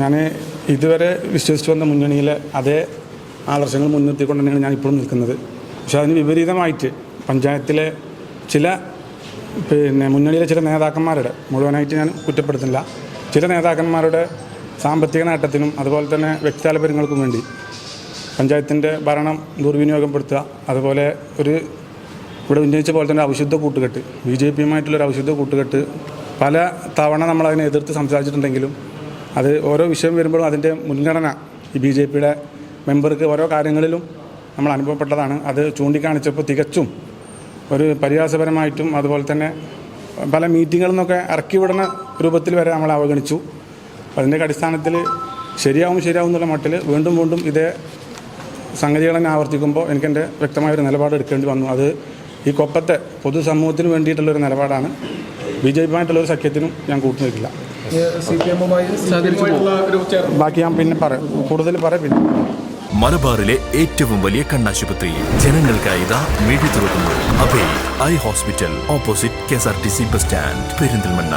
ഞാൻ ഇതുവരെ വിശ്വസിച്ച് വന്ന മുന്നണിയിലെ അതേ ആദർശങ്ങൾ മുൻനിർത്തിക്കൊണ്ട് തന്നെയാണ് ഞാൻ ഇപ്പോഴും നിൽക്കുന്നത്. പക്ഷെ അതിന് വിപരീതമായിട്ട് പഞ്ചായത്തിലെ ചില പിന്നെ മുന്നണിയിലെ ചില നേതാക്കന്മാരുടെ മുഴുവനായിട്ട് ഞാൻ കുറ്റപ്പെടുത്തുന്നില്ല ചില നേതാക്കന്മാരുടെ സാമ്പത്തിക നേട്ടത്തിനും അതുപോലെ തന്നെ വ്യക്തി താല്പര്യങ്ങൾക്കും വേണ്ടി പഞ്ചായത്തിന്റെ ഭരണം ദുർവിനിയോഗപ്പെടുത്തുക അതുപോലെ ഒരു ഇവിടെ ഉന്നയിച്ച പോലെ തന്നെ അവിശുദ്ധ കൂട്ടുകെട്ട് ബി ജെ പിയുമായിട്ടുള്ളൊരു അവിശുദ്ധ കൂട്ടുകെട്ട് പല തവണ നമ്മളതിനെ എതിർത്ത് സംസാരിച്ചിട്ടുണ്ടെങ്കിലും അത് ഓരോ വിഷയം വരുമ്പോഴും അതിന്റെ മുൻഗണന ഈ ബി ജെ പിയുടെ മെമ്പർക്ക് ഓരോ കാര്യങ്ങളിലും നമ്മൾ അനുഭവപ്പെട്ടതാണ്. അത് ചൂണ്ടിക്കാണിച്ചപ്പോൾ തികച്ചും ഒരു പരിഹാസപരമായിട്ടും അതുപോലെ തന്നെ പല മീറ്റിങ്ങുകളിൽ നിന്നൊക്കെ ഇറക്കി വിടുന്ന രൂപത്തിൽ വരെ നമ്മൾ അവഗണിച്ചു. അതിന്റെ അടിസ്ഥാനത്തിൽ ശരിയാവും ശരിയാവും എന്നുള്ള മട്ടിൽ വീണ്ടും വീണ്ടും ഇതേ സംഗതികൾ തന്നെ ആവർത്തിക്കുമ്പോൾ എനിക്കെന്റെ വ്യക്തമായൊരു നിലപാട് എടുക്കേണ്ടി വന്നു. അത് ഈ കൊപ്പത്തെ പൊതുസമൂഹത്തിന് വേണ്ടിയിട്ടുള്ളൊരു നിലപാടാണ്. ബി ജെ പിയുമായിട്ടുള്ള ഒരു സഖ്യത്തിനും ഞാൻ കൂട്ടുനിൽക്കില്ല. ബാക്കി ഞാൻ പിന്നെ പറയാം. കൂടുതൽ പറയാം പിന്നെ. മലബാറിലെ ഏറ്റവും വലിയ കണ്ണാശുപത്രി. ജനങ്ങൾക്കായി ഇതാ മിഴി തുറക്കുന്നു. Abhay eye hospital opposite K S R T C bus stand Perinthalmanna.